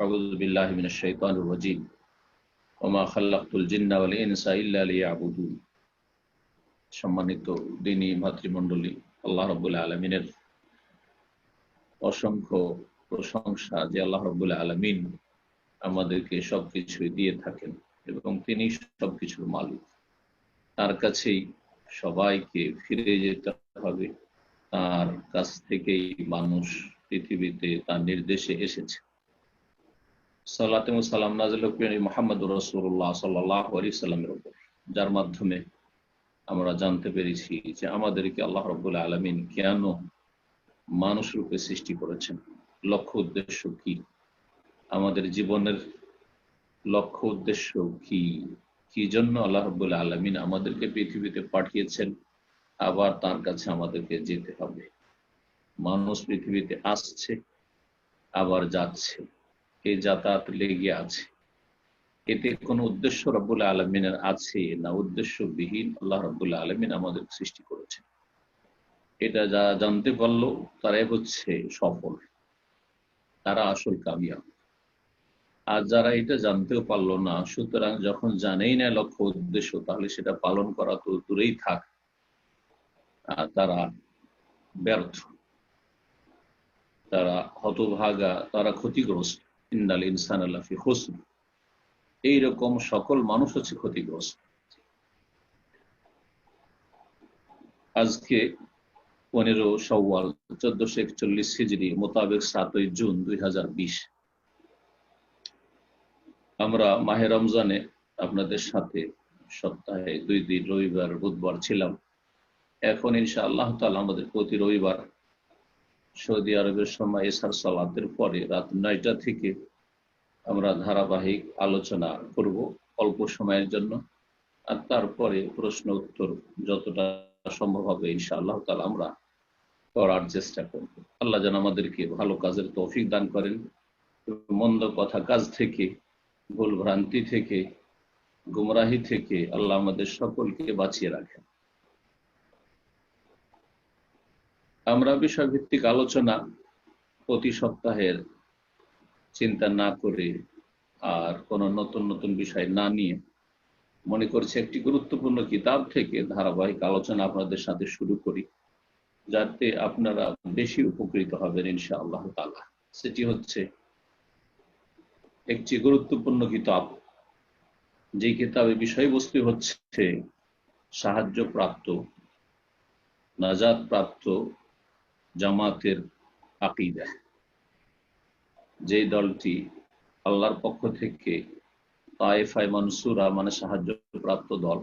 أعوذ بالله من الشيطان الرجيم وما خلقت الجن والإنس إلا ليعبدون সম্মানিত দিনী ভাতৃমণ্ডলী আল্লাহ রব্বুল আলমিনের অসংখ্য প্রশংসা যে আল্লাহ রব্বুল আলমিন আমাদেরকে সবকিছু দিয়ে থাকেন এবং তিনি সবকিছুর মালিক তার কাছেই সবাইকে ফিরে যেতে হবে তার কাছ থেকেই মানুষ পৃথিবীতে তার নির্দেশে এসেছে সাল্লাহ সাল্লাম নাজিল মোহাম্মদ রসুল্লাহ সাল্লাহ আলী সাল্লামের উপর, যার মাধ্যমে আমরা জানতে পেরেছি যে আমাদেরকে আল্লাহ রব্বুল্লাহ আলমিন কেন মানুষ রূপে সৃষ্টি করেছেন। লক্ষ্য উদ্দেশ্য কি? আমাদের জীবনের লক্ষ্য উদ্দেশ্য কি? কি জন্য আল্লাহ রব্বুল্লাহ আলমিন আমাদেরকে পৃথিবীতে পাঠিয়েছেন? আবার তার কাছে আমাদেরকে যেতে হবে। মানুষ পৃথিবীতে আসছে, আবার যাচ্ছে। এই যাতায়াত লেগে আছে। এতে কোনো উদ্দেশ্য রব্বুল আলমিনের আছে না উদ্দেশ্যবিহীন আল্লাহ রব্বুল্লাহ আলমিন আমাদের সৃষ্টি করেছেন। এটা যারা জানতে পারল, তারাই হচ্ছে সফল। তারা আসল কামিয়াব। আর যারা এটা জানতেও পারল না, সুতরাং যখন জানেই না লক্ষ্য উদ্দেশ্য, তাহলে সেটা পালন করা তো দূরেই থাক। তারা ব্যর্থ। তারা হতভাগা, তারা ক্ষতিগ্রস্ত। ইন্দাল ইনসান আল্লাফি হোসন। এইরকম সকল মানুষ হচ্ছে ক্ষতিগ্রস্ত। আজকে পনেরো সওয়াল চোদ্দশো একচল্লিশ হিজড়ি মোতাবেক সাতই জুন দুই হাজার বিশ। আমরা মাহে রমজানে আপনাদের সাথে সপ্তাহে দুই দিন রবিবার, বুধবার ছিলাম। এখন ইনশা আল্লাহ তালা আমাদের প্রতি রবিবার সৌদি আরবের সময় এসার সালাতের পরে রাত নয়টা থেকে আমরা ধারাবাহিক আলোচনা করব অল্প সময়ের জন্য। আর তারপরে প্রশ্ন উত্তর যতটা সম্ভব হবে ইনশা আল্লাহ তালা আমরা করার চেষ্টা করব। আল্লাহ যেন আমাদেরকে ভালো কাজের তৌফিক দান করেন মন্দ কথা কাজ থেকে, ভুল ভ্রান্তি থেকে, গুমরাহি থেকে আল্লাহ আমাদের সকলকে বাঁচিয়ে রাখেন। আমরা বিষয়ভিত্তিক আলোচনা প্রতি সপ্তাহের চিন্তা না করে আর কোনো নতুন নতুন বিষয় না নিয়ে মনে করছি একটি গুরুত্বপূর্ণ কিতাব থেকে ধারাবাহিক আলোচনা আপনাদের সাথে শুরু করি, যাতে আপনারা বেশি উপকৃত হবেন ইনশা আল্লাহ তালা সেটি হচ্ছে একটি গুরুত্বপূর্ণ কিতাব যে কিতাবের বিষয়বস্তু হচ্ছে সাহায্য প্রাপ্ত নাজাদ প্রাপ্ত জামাতের আকিদা। যে দলটি আল্লাহর পক্ষ থেকে তাইফাই মনসুরা মানে সাহায্য প্রাপ্ত দল,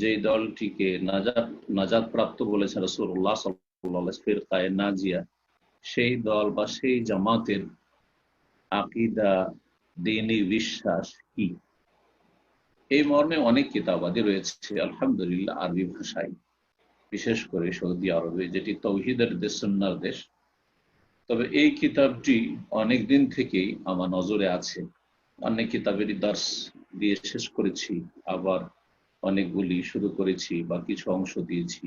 যে দলটিকে নাজাদ নাজাদ প্রাপ্ত বলেছেন রসুল্লাহ সাল্লাহ ফিরকায় নাজিয়া, সেই দল বা সেই জামাতের আকিদা, দিনী বিশ্বাস কি? এই মর্মে অনেক কিতাবাদি রয়েছে, আলহামদুলিল্লাহ, আরবি ভাষায়। বিশেষ করে সৌদি আরবে, যেটি তৌহিদের দেশ সন্ন্যার দেশ। তবে এই কিতাবটি অনেক দিন থেকেই আমার নজরে আছে। অনেক কিতাবেরই দার্স দিয়ে শেষ করেছি, আবার অনেকগুলি শুরু করেছি বা কিছু অংশ দিয়েছি।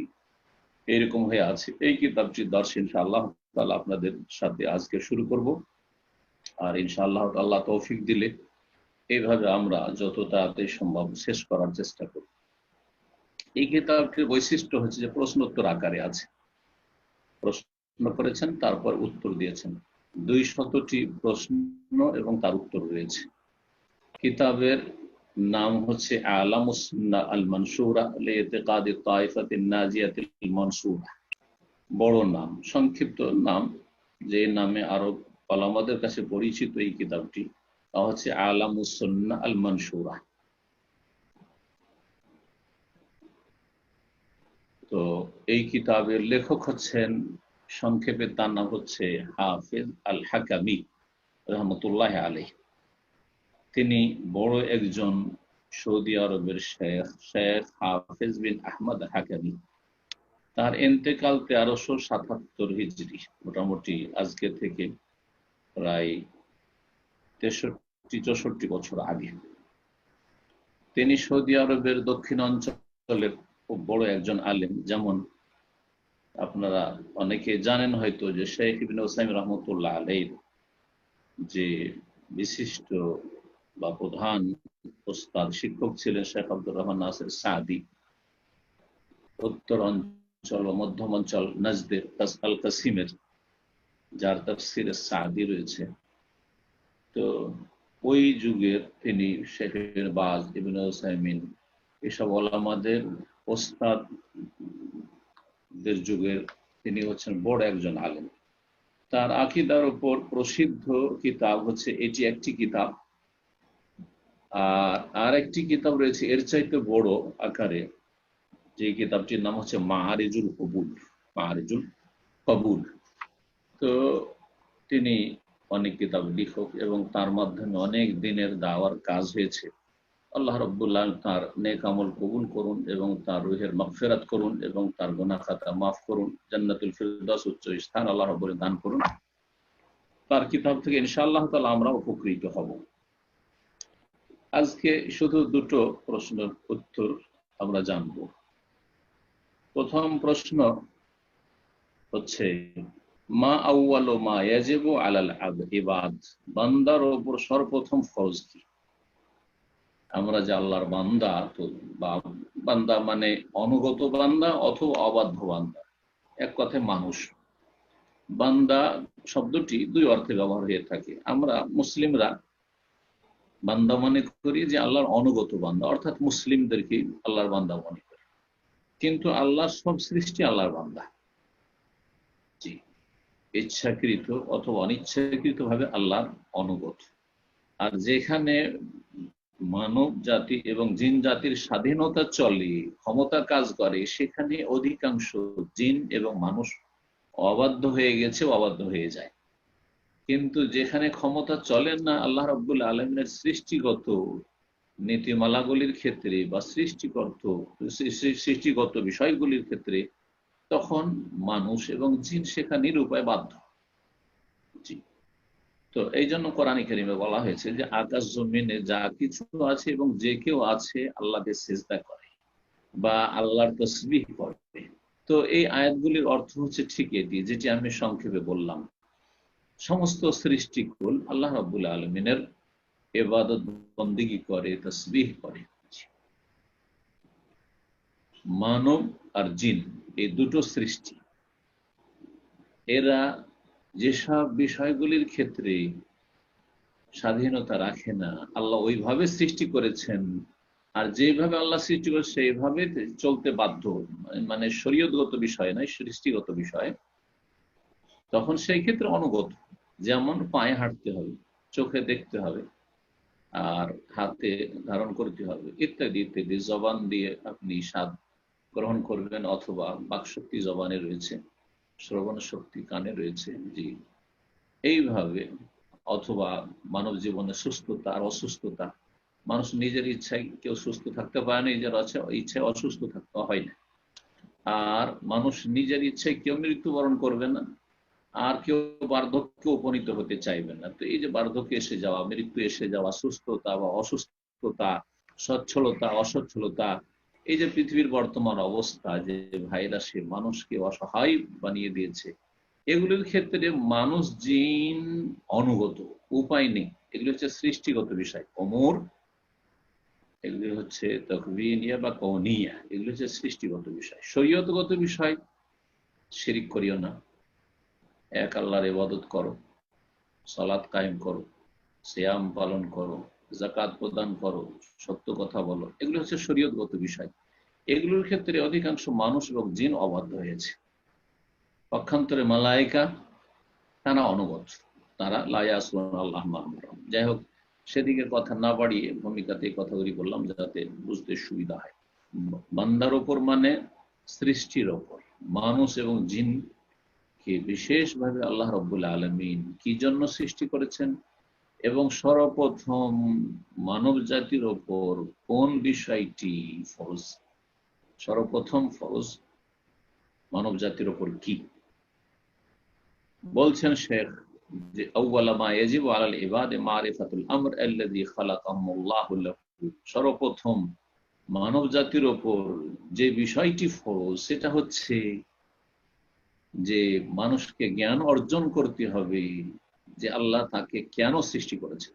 এইরকম হয়ে আছে। এই কিতাবটি দর্শ ইনশাআল্লাহ তাহলে আপনাদের সাথে আজকে শুরু করব। আর ইনশাআল্লাহ আল্লাহ তৌফিক দিলে এইভাবে আমরা যত তাড়াতাড়ি সম্ভব শেষ করার চেষ্টা করব। এই কিতাবটির বৈশিষ্ট্য হচ্ছে যে প্রশ্ন উত্তর আকারে আছে। প্রশ্ন করেছেন, তারপর উত্তর দিয়েছেন। দুই শতটি প্রশ্ন এবং তার উত্তর রয়েছে। কিতাবের নাম হচ্ছে বড় নাম, সংক্ষিপ্ত নাম, যে নামে আরও আমাদের কাছে পরিচিত এই কিতাবটি, তা হচ্ছে আলামুসন্না আল মনসুরা তো এই কিতাবের লেখক হচ্ছেন, সংক্ষেপে তার নাম হচ্ছে হাফিজ আল হাকামি রহমতুল্লাহ আলী তিনি বড় একজন সৌদি আরবের শেখ শেখ হাফেজ বিন আহমদ হাকামি। তার এন্তেকাল তেরোশো সাতাত্তর হিজড়ি মোটামুটি আজকে থেকে প্রায় তেষট্টি, চৌষট্টি বছর আগে। তিনি সৌদি আরবের দক্ষিণ অঞ্চলের বড় একজন আলেম, যেমন আপনারা অনেকে জানেন হয়তো যে শেখ ইবিন ওসাইম রহমতুল্লাহ আলের যে বিশিষ্ট বা প্রধান ওস্তাদ, শিক্ষক ছিলেন শেখ আব্দুর রহমান নাসের সাদি। উত্তর অঞ্চল ও মধ্যম অঞ্চল নজদের আল কাসিমের, যার তফসির সাদি রয়েছে। তো ওই যুগের তিনি শেখের বাজ ইবিন ওসাইমিন এসব ওলামাদের ওস্তাদদের যুগের তিনি হচ্ছেন বড় একজন আলেম। তার আকিদার উপর প্রসিদ্ধ কিতাব হচ্ছে এটি একটি কিতাব। আর আর একটি কিতাব রয়েছে এর চাইতে বড় আকারে, যে কিতাবটির নাম হচ্ছে মাহারিজুল কবুল মাহারিজুল কবুল। তো তিনি অনেক কিতাব লিখক এবং তার মাধ্যমে অনেক দিনের দাওয়ার কাজ হয়েছে। আল্লাহ রব্বুল্লাহ তার নেক আমল কবুল করুন এবং তার রুহের মাগফিরাত করুন এবং তার গোনা খাতা মাফ করুন, জান্নাতুল ফিরদাস উচ্চ স্থান আল্লাহ রব্বুল দান করুন। তার কিতাব থেকে ইনশাআল্লাহ তাআলা আমরা উপকৃত হব। আজকে শুধু দুটো প্রশ্নের উত্তর আমরা জানব। প্রথম প্রশ্ন হচ্ছে, মা আউয়াল মা ইয়াজিবু আলাল ইবাদ বান্দার ওপর সর্বপ্রথম ফরজ কি? আমরা যে আল্লাহর বান্দা, তো বা বান্দা মানে অনুগত বান্দা অথবা অবাধ্য বান্দা। এক কথায় মানুষ। বান্দা শব্দটি দুই অর্থে ব্যবহার হয়ে থাকে। আমরা মুসলিমরা বান্দা মনে করি যে আল্লাহর অনুগত বান্দা, অর্থাৎ মুসলিমদেরকে আল্লাহর বান্দা মনে করি। কিন্তু আল্লাহর সব সৃষ্টি আল্লাহর বান্দা। জি। ইচ্ছাকৃত অথবা অনিচ্ছাকৃত ভাবে আল্লাহর অনুগত। আর যেখানে মানব জাতি এবং জিন জাতির স্বাধীনতা চলে, ক্ষমতা কাজ করে, সেখানে অধিকাংশ জিন এবং মানুষ অবাধ্য হয়ে গেছে, অবাধ্য হয়ে যায়। কিন্তু যেখানে ক্ষমতা চলেন না, আল্লাহ রব্বুল আলমিনের সৃষ্টিগত নীতিমালাগুলির ক্ষেত্রে বা সৃষ্টিগত সৃষ্টিগত বিষয়গুলির ক্ষেত্রে, তখন মানুষ এবং জিন সেখানে নিরুপায় বাধ্য। তো এই জন্য কোরআন কারিমে বলা হয়েছে যে, আকাশ জমিনে যা কিছু আছে এবং যে কেউ আছে, আল্লাহকে সেজদা করে বা আল্লাহর তসবিহ করে তো এই আয়াতগুলির অর্থ হচ্ছে ঠিক এটি, যেটি আমি সংক্ষেপে বললাম। সমস্ত সৃষ্টিকুল আল্লাহ রাবুল আলমিনের এবাদত বন্দিগি করে, তসবিহ করে। মানব আর জিন, এই দুটো সৃষ্টি। এরা যেসব বিষয়গুলির ক্ষেত্রে স্বাধীনতা রাখে না, আল্লাহ ওইভাবে সৃষ্টি করেছেন। আর যেভাবে আল্লাহ সৃষ্টি করে সেইভাবে চলতে বাধ্য। মানে শরীয়তগত বিষয় নয়, সৃষ্টিগত বিষয়। তখন সেই ক্ষেত্রে অনুগত। যেমন পায়ে হাঁটতে হবে, চোখে দেখতে হবে, আর হাতে ধারণ করতে হবে, ইত্যাদি ইত্যাদি। জবান দিয়ে আপনি স্বাদ গ্রহণ করবেন অথবা বাকশক্তি জবানে রয়েছে। শ্রবণ শক্তি কানে রয়েছে, জি। এইভাবে অথবা মানব জীবনে সুস্থতা আর অসুস্থতা, মানুষ নিজের ইচ্ছায় কেউ সুস্থ থাকতে পারে না, নিজের ইচ্ছায় অসুস্থ থাকতে হয় না। আর মানুষ নিজের ইচ্ছায় কেউ মৃত্যুবরণ করবে না, আর কেউ বার্ধক্যে উপনীত হতে চাইবে না। তো এই যে বার্ধক্য এসে যাওয়া, মৃত্যু এসে যাওয়া, সুস্থতা বা অসুস্থতা, সচ্ছলতা, অসচ্ছলতা এই যে পৃথিবীর বর্তমান অবস্থা যে ভাইরাসে মানুষকে অসহায় বানিয়ে দিয়েছে, এগুলির ক্ষেত্রে মানুষ জিন অনুগত, উপায় নেই। এগুলি হচ্ছে সৃষ্টিগত বিষয়। অমর, এগুলি হচ্ছে তকবিনিয়া বা কনিয়া এগুলি হচ্ছে সৃষ্টিগত বিষয়। শরীয়তগত বিষয়, শিরিক করিও না। এক আল্লাহর ইবাদত করো সালাদ কায়েম করো শ্যাম পালন করো জাকাত প্রদান করো, সত্য কথা বলো, এগুলো হচ্ছে শরীয়তগত বিষয়। এগুলোর ক্ষেত্রে অধিকাংশ মানুষ এবং জিন অবাধ্য হয়েছে। পক্ষান্তরে মালায়িকা, তারা অনুগত তারা লায়াসুন আল্লাহ মাহমুরাম যাই হোক, সেদিকের কথা না বাড়িয়ে ভূমিকাতে কথাগুলি বললাম যাতে বুঝতে সুবিধা হয়। বান্দার ওপর মানে সৃষ্টির ওপর। মানুষ এবং জিনকে বিশেষভাবে আল্লাহ রব্বুল আলমিন কি জন্য সৃষ্টি করেছেন? এবং সর্বপ্রথম মানব জাতির ওপর কোন বিষয়টি ফরজ? সর্বপ্রথম ফরজ মানব জাতির ওপর কি? বলছেন শেখ যে সর্বপ্রথম মানব জাতির ওপর যে বিষয়টি ফরজ, সেটা হচ্ছে যে মানুষকে জ্ঞান অর্জন করতে হবে যে আল্লাহ তাকে কেন সৃষ্টি করেছে?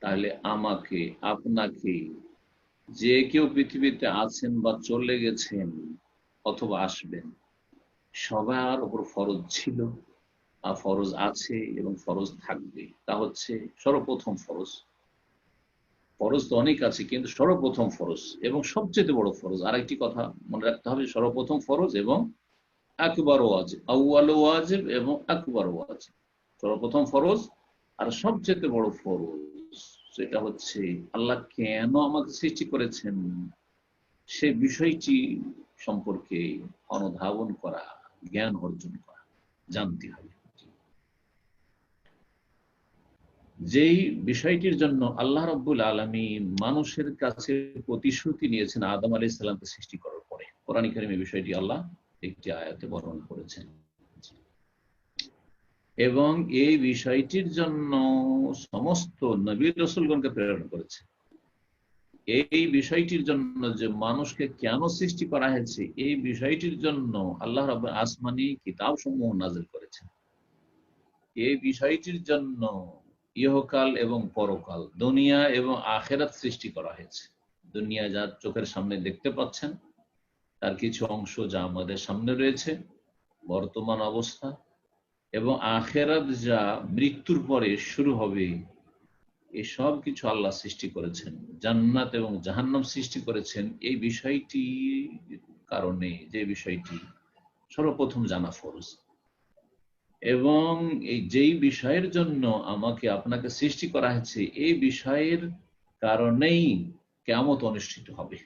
তাহলে আমাকে, আপনাকে, যে কেউ পৃথিবীতে আছেন বা চলে গেছেন অথবা আসবেন, সবার ওপর ফরজ ছিল আর ফরজ আছে এবং ফরজ থাকবে। তা হচ্ছে সর্বপ্রথম ফরজ। ফরজ তো অনেক আছে, কিন্তু সর্বপ্রথম ফরজ এবং সবচেয়ে বড় ফরজ। আর একটি কথা মনে রাখতে হবে, সর্বপ্রথম ফরজ এবং আকবর ওয়াজিব আউ্বাল ওয়াজেব এবং আকবর ওয়াজিব। সর্বপ্রথম ফরজ, আর সবচেয়ে বড় ফরজ সেটা হচ্ছে আল্লাহ কেন আমাকে সৃষ্টি করেছেন? সে বিষয়টি সম্পর্কে অনুধাবন করা, জ্ঞান অর্জন করা, জানতে হবে। যেই বিষয়টির জন্য আল্লাহ রব্বুল আলমী মানুষের কাছে প্রতিশ্রুতি নিয়েছেন আদম আলি ইসলামকে সৃষ্টি করার পরে। কোরআন কারিম বিষয়টি আল্লাহ একটি আয়াতে বর্ণনা করেছেন। এবং এই বিষয়টির জন্য সমস্ত নবী রসুলগণকে প্রেরণ করেছে। এই বিষয়টির জন্য যে মানুষকে কেন সৃষ্টি করা হয়েছে, এই বিষয়টির জন্য আল্লাহ রব আসমানি কিতাব সমূহ নাজিল করেছেন। এই বিষয়টির জন্য ইহকাল এবং পরকাল, দুনিয়া এবং আখেরাত সৃষ্টি করা হয়েছে। দুনিয়া যা চোখের সামনে দেখতে পাচ্ছেন, তার কিছু অংশ যা আমাদের সামনে রয়েছে, বর্তমান অবস্থা এবং আখেরাত যা মৃত্যুর পরে শুরু হবে এসব কিছু আল্লাহ সৃষ্টি করেছেন। জান্নাত এবং জাহান্নাম সৃষ্টি করেছেন এই বিষয়টি কারণে, যে বিষয়টি সর্বপ্রথম জানা ফরজ। এবং এই যেই বিষয়ের জন্য আমাকে আপনাকে সৃষ্টি করা হয়েছে, এই বিষয়ের কারণেই কেমত অনুষ্ঠিত হবে।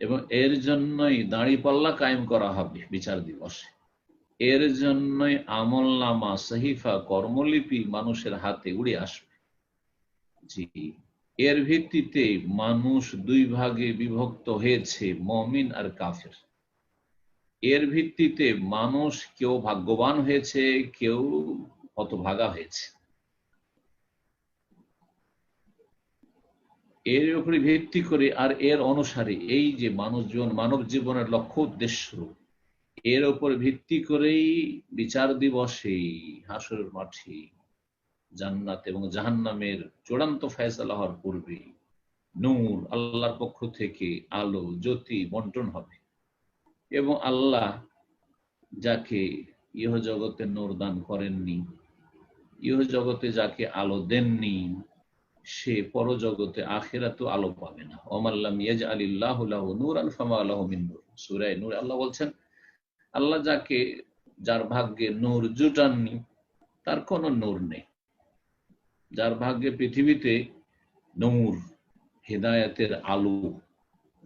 এবং এর জন্যই দাঁড়িপাল্লা কায়েম করা হবে বিচার দিবসে। এর জন্যই আমল নামা, সহিফা, কর্মলিপি মানুষের হাতে উড়ে আসবে। জি, এর ভিত্তিতে মানুষ দুই ভাগে বিভক্ত হয়েছে, মমিন আর কাফের। এর ভিত্তিতে মানুষ কেউ ভাগ্যবান হয়েছে, কেউ হতভাগা হয়েছে। এর উপরে ভিত্তি করে আর এর অনুসারে এই যে মানুষজন মানব জীবনের লক্ষ্য উদ্দেশ্য এর উপর ভিত্তি করেই বিচার দিবসে হাসরের মাঠে জান্নাত এবং জাহান্নামের চূড়ান্ত ফয়সালা হওয়ার পূর্বে নূর আল্লাহর পক্ষ থেকে আলো, জ্যোতি, বন্টন হবে। এবং আল্লাহ যাকে ইহ জগতে নূর দান করেননি ইহ জগতে যাকে আলো দেননি, সে পরজগতে আখেরা তো আলো পাবে না। ওমাল্লাম ইয়াজ আলিল্লাহ নূর আলফামা আল্লাহ মিন্নুর সুরাই নূর আল্লাহ বলছেন আল্লাহ যাকে, যার ভাগ্যে নূর জুটাননি, তার কোনো নূর নেই। যার ভাগ্যে পৃথিবীতে নূর, হেদায়তের আলো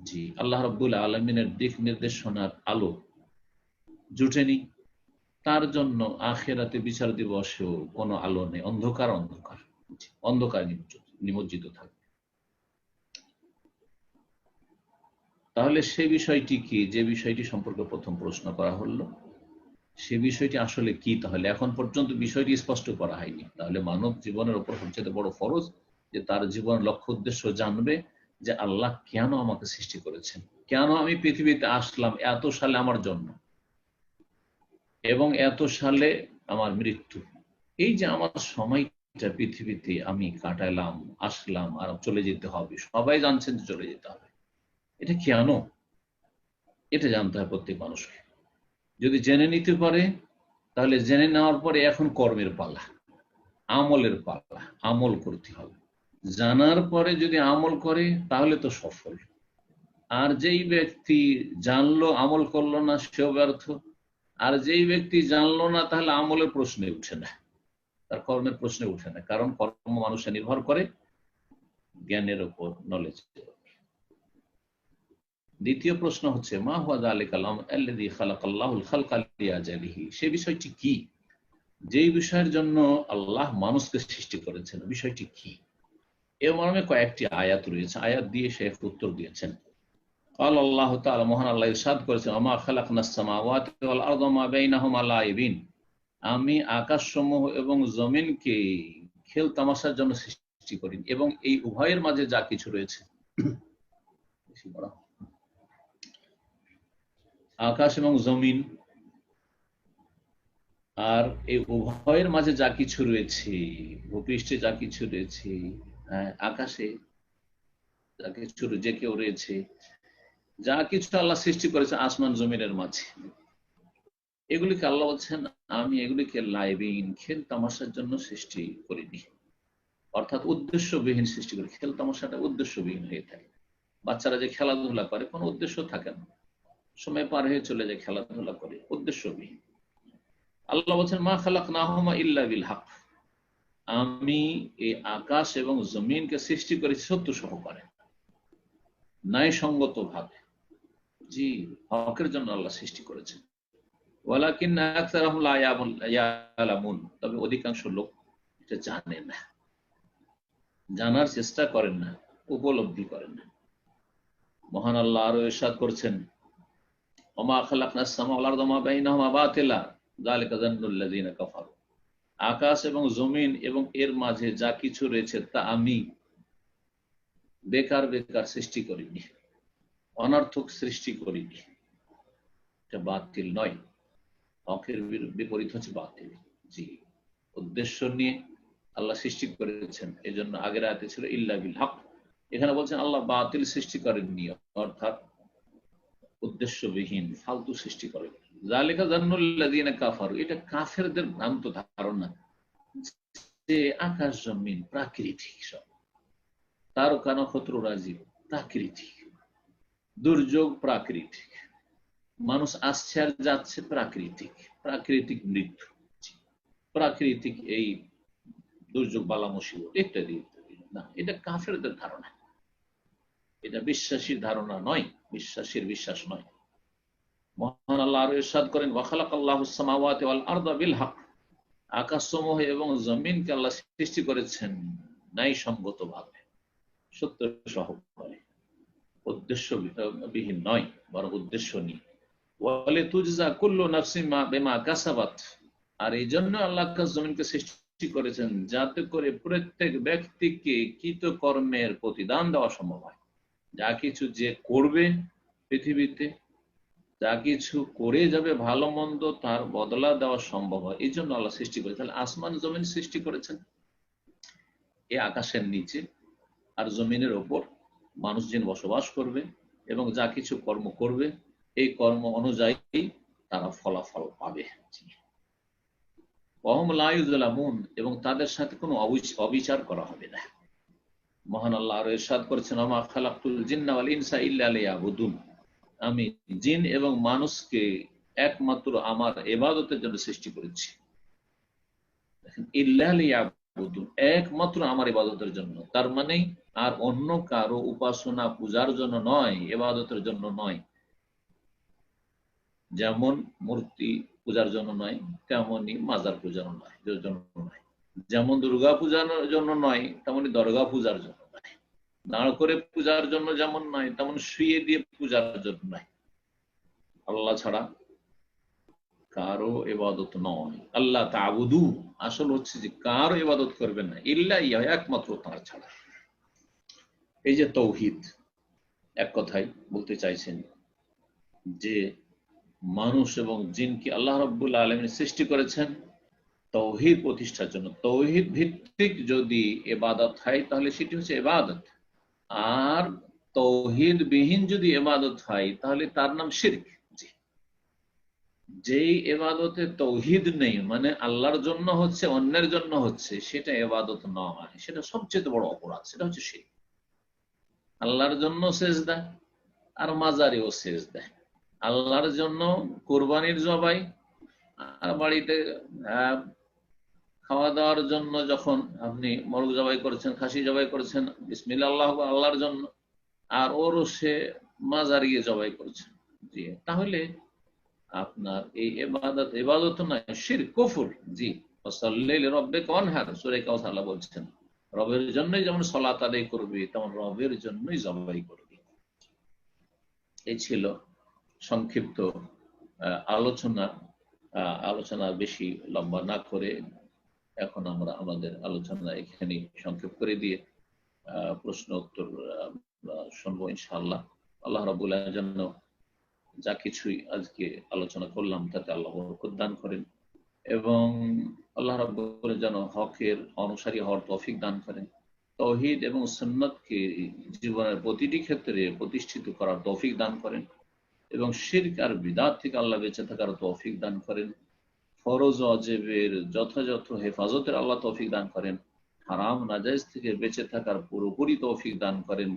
জি, আল্লাহ রব্বুল আলমিনের দিক নির্দেশনার আলো জুটেনি। তার জন্য আখেরাতে বিচার দিবসেও কোনো আলো নেই, অন্ধকার অন্ধকার। অন্ধকার নিমজ্জিত থাকবে। তাহলে সে বিষয়টি কি? যে বিষয়টি সম্পর্কে প্রথম প্রশ্ন করা হলো। সে বিষয়টি আসলে কি? তাহলে এখন পর্যন্ত বিষয়টি স্পষ্ট করা হয়নি। তাহলে মানব জীবনের উপর সবচেয়ে বড় ফরজ যে তার জীবন লক্ষ্য উদ্দেশ্য জানবে যে আল্লাহ কেন আমাকে সৃষ্টি করেছেন। কেন আমি পৃথিবীতে আসলাম এত সালে আমার জন্য এবং এত সালে আমার মৃত্যু? এই যে আমার সময়টা পৃথিবীতে আমি কাটাইলাম আসলাম, আর চলে যেতে হবে। সবাই জানছেন যে চলে যেতে হবে। এটা কেন? এটা জানতে হয় প্রত্যেক মানুষকে। যদি জেনে নিতে পারে, তাহলে জেনে নেওয়ার পরে এখন কর্মের পালা, আমলের পালা, আমল করতে হবে। জানার পরে যদি আমল করে, তাহলে তো সফল। আর যেই ব্যক্তি জানলো, আমল করল না, সেও ব্যর্থ। আর যেই ব্যক্তি জানলো না, তাহলে আমলের প্রশ্নে উঠে না। তার কর্মের প্রশ্নে উঠে না। কারণ কর্ম মানুষে নির্ভর করে জ্ঞানের উপর নলেজ দ্বিতীয় প্রশ্ন হচ্ছে মা হুয়াদ আলী কালাম আল্লাদি খালাকাল্লাহুল খালকালিয়া জালিহি সে বিষয়টি কি যেই বিষয়ের জন্য আল্লাহ মানুষকে সৃষ্টি করেছেন বিষয়টি কি এর মর্মে কয়েকটি আয়াত রয়েছে আয়াত দিয়ে শেখ উত্তর দিয়েছেন قال الله تعالى মহান আল্লাহ ইরশাদ করেছেন আমা খালাকনাস সামাওয়াতি ওয়াল আরদা মা বাইনাহুমা লাইবিন আমি আকাশসমূহ এবং জমিনকে খেল তামাশার জন্য সৃষ্টি করি এবং এই উভয়ের মাঝে যা কিছু রয়েছে বেশি বড়। আকাশ এবং জমিন আর এই উভয়ের মাঝে যা কিছু রয়েছে ভূপৃষ্ঠে যা কিছু রয়েছে হ্যাঁ, আকাশে যা কিছু যে কেউ রয়েছে যা কিছু আল্লাহ সৃষ্টি করেছে আসমান জমিনের মাঝে। এগুলিকে আল্লাহ বলছেন আমি এগুলিকে লাইবিন খেল তামাশার জন্য সৃষ্টি করিনি। অর্থাৎ উদ্দেশ্যবিহীন সৃষ্টি করি। খেল তামাশাটা উদ্দেশ্যবিহীন হয়ে থাকে। বাচ্চারা যে খেলাধুলা করে কোনো উদ্দেশ্য থাকে না। সময় পার হয়ে চলে যায়, খেলাধুলা করে। উদ্দেশ্যবিহীন আল্লাহ বলছেন, মা খালাক না হমা ইল্লা বিল হক। আমি এই আকাশ এবং জমিনকে সৃষ্টি করেছি সত্য সহকারে ন্যায়সঙ্গত ভাবে জি, হকের জন্য আল্লাহ সৃষ্টি করেছেন। ওয়ালাকিন তবে অধিকাংশ লোক এটা জানে না। জানার চেষ্টা করেন না, উপলব্ধি করেন না। মহান আল্লাহ আরও ইরশাদ করছেন আকাশ এবং জমিন এবং এর মাঝে যা কিছু রয়েছে তা আমি বেকার বেকার সৃষ্টি করিনি, অনর্থক সৃষ্টি করিনি। এটা বাতিল নয়। হকের বিপরীত হচ্ছে বাতিল। জি। উদ্দেশ্য নিয়ে আল্লাহ সৃষ্টি করেছেন। এই জন্য আগের আয়তে ছিল, ইল্লা বিল হক। এখানে বলছেন, আল্লাহ বাতিল সৃষ্টি করেননি। অর্থাৎ উদ্দেশ্যবিহীন ফালতু সৃষ্টি করেন জালিকা জান্নুল্লাযিনা কাফারু, এটা কাফেরদের ভ্রান্ত ধারণা যে আকাশ জমিন প্রাকৃতিক সব। তারকা নক্ষত্র রাজীব প্রাকৃতিক। দুর্যোগ প্রাকৃতিক। মানুষ আসছে আর যাচ্ছে প্রাকৃতিক। প্রাকৃতিক মৃত্যু। প্রাকৃতিক এই দুর্যোগ বালা ইত্যাদি ইত্যাদি। না, এটা কাফেরদের ধারণা। এটা বিশ্বাসীর ধারণা নয়, বিশ্বাসীর বিশ্বাস নয়। মহান আল্লাহ আরও ইরশাদ করেন ওয়াখালাক আল্লাহ বিল হক আকাশসমূহ এবং জমিনকে আল্লাহ সৃষ্টি করেছেন ন্যায়সঙ্গত ভাবে সত্য সহকারে। উদ্দেশ্য বিহীন নয়, বরং উদ্দেশ্য নিয়ে। ওয়ালে তুজা কুল্লু নাফসিমা বেমা কাসাবাত আর এই জন্য আল্লাহ আকাশ জমিনকে সৃষ্টি করেছেন যাতে করে প্রত্যেক ব্যক্তিকে কৃত কর্মের প্রতিদান দেওয়া সম্ভব হয়। যা কিছু যে করবে পৃথিবীতে, যা কিছু করে যাবে ভালো মন্দ তার বদলা দেওয়া সম্ভব হয়। এই জন্য আল্লাহ সৃষ্টি করে তাহলে আসমান জমিন সৃষ্টি করেছেন। এই আকাশের নিচে আর জমিনের ওপর মানুষ যেন বসবাস করবে এবং যা কিছু কর্ম করবে, এই কর্ম অনুযায়ী তারা ফলাফল পাবে। এবং তাদের সাথে কোনো অবিচার করা হবে না। মহান আল্লাহ আরও এরশাদ করেছেন আমা খালাকুল জিন্না ওয়াল ইনসা ইল্লা লিয়াবুদুন। আমি জিন এবং মানুষকে একমাত্র আমার এবাদতের জন্য সৃষ্টি করেছি। লিয়াবুদুন একমাত্র আমার ইবাদতের জন্য। তার মানে আর অন্য কারও উপাসনা পূজার জন্য নয় এবাদতের জন্য নয়। যেমন মূর্তি পূজার জন্য নয় তেমনই মাজার পূজার নয় জন্য নয়। যেমন দুর্গা পূজার জন্য নয়, তেমনি দরগা পূজার জন্য নয়। দাঁড় করে পূজার জন্য যেমন নয়, তেমন শুয়ে দিয়ে পূজার জন্য নয়। আল্লাহ ছাড়া কারও এবাদত নয়। আল্লাহ তাবুদু। আসল হচ্ছে যে কারও এবাদত করবেন না। ইল্লা ইয়া, একমাত্র তার ছাড়া। এই যে তৌহিদ, এক কথাই বলতে চাইছেন যে মানুষ এবং জিনকে আল্লাহ রব্বুল্লা আলমিন সৃষ্টি করেছেন? তৌহিদ প্রতিষ্ঠার জন্য। তৌহিদ ভিত্তিক যদি এবাদত হয়, তাহলে সেটি হচ্ছে এবাদত। আর তৌহিদ বিহীন যদি এবাদত হয়, তাহলে তার নাম শির্ক। যেই এবাদতে তৌহিদ নেই মানে আল্লাহর জন্য হচ্ছে, অন্যের জন্য হচ্ছে, সেটা এবাদত নয়। সেটা সবচেয়ে বড় অপরাধ, সেটা হচ্ছে শির্ক। আল্লাহর জন্য শেষ দেয় আর মাজারেও দেয় আল্লাহর জন্য কোরবানির জবাই, আর বাড়িতে খাওয়া দাওয়ার জন্য যখন আপনি মরগ জবাই করেছেন, খাসি জবাই করেছেন বিসমিল আল্লাহ আল্লাহর জন্য, আর ওরও সে মাজারিয়ে জবাই করছেন জি তাহলে আপনার এই এবাদত এবাদত নয় শির কফুর, জি রব্বে কনহার সুরে আল্লাহ বলছেন, রবের জন্যই যেমন সলাত আদায় করবি, তেমন রবের জন্যই জবাই করবি। এই ছিল সংক্ষিপ্ত আলোচনা আলোচনা বেশি লম্বা না করে এখন আমরা আমাদের আলোচনা এখানে সংক্ষেপ করে দিয়ে প্রশ্ন উত্তর শুনব ইনশাআল্লাহ। আল্লাহ রাবুল্লাহ জন্য যা কিছুই আজকে আলোচনা করলাম তাতে আল্লাহ দান করেন এবং আল্লাহ রাব্বুল যেন হকের অনুসারী হওয়ার তৌফিক দান করেন। তহিদ এবং সুন্নতকে জীবনের প্রতিটি ক্ষেত্রে প্রতিষ্ঠিত করার তৌফিক দান করেন এবং শিরক আর বিদাত থেকে আল্লাহ বেঁচে থাকার তৌফিক দান করেন। ফরজ অজেবের যথাযথ হেফাজতের আল্লাহ তৌফিক দান করেন। হারাম নাজাইজ থেকে বেঁচে থাকার পুরোপুরি তৌফিক দান করেন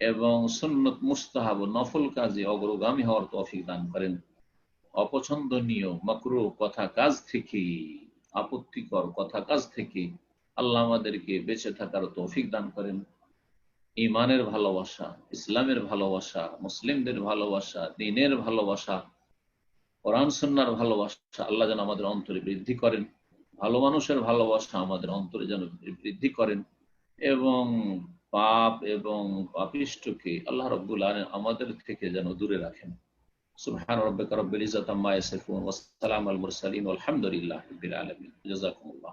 এবং সুন্নত, মুস্তাহাব, নফল কাজে অগ্রগামী হওয়ার তৌফিক দান করেন। অপছন্দনীয়, মাকরু কথা কাজ থেকে, আপত্তিকর কথা কাজ থেকে আল্লাহ আমাদেরকে বেঁচে থাকার তৌফিক দান করেন। ইমানের ভালোবাসা, ইসলামের ভালোবাসা, মুসলিমদের ভালোবাসা, দিনের ভালোবাসা কোরআন সন্ন্যার ভালোবাসা আল্লাহ যেন আমাদের অন্তরে বৃদ্ধি করেন, ভালো মানুষের ভালোবাসা আমাদের অন্তরে যেন বৃদ্ধি করেন, এবং পাপ এবং পাপিষ্টকে আল্লাহ রব্বুল আলম আমাদের থেকে যেন দূরে রাখেন। সুবহান রব্বিকা রব্বিল ইজ্জাতি আম্মা ইয়াসিফুন ওয়া সালামু আল মুরসালিন ওয়া আলহামদুলিল্লাহি রাব্বিল আলামিন। জাযাকুমুল্লাহ।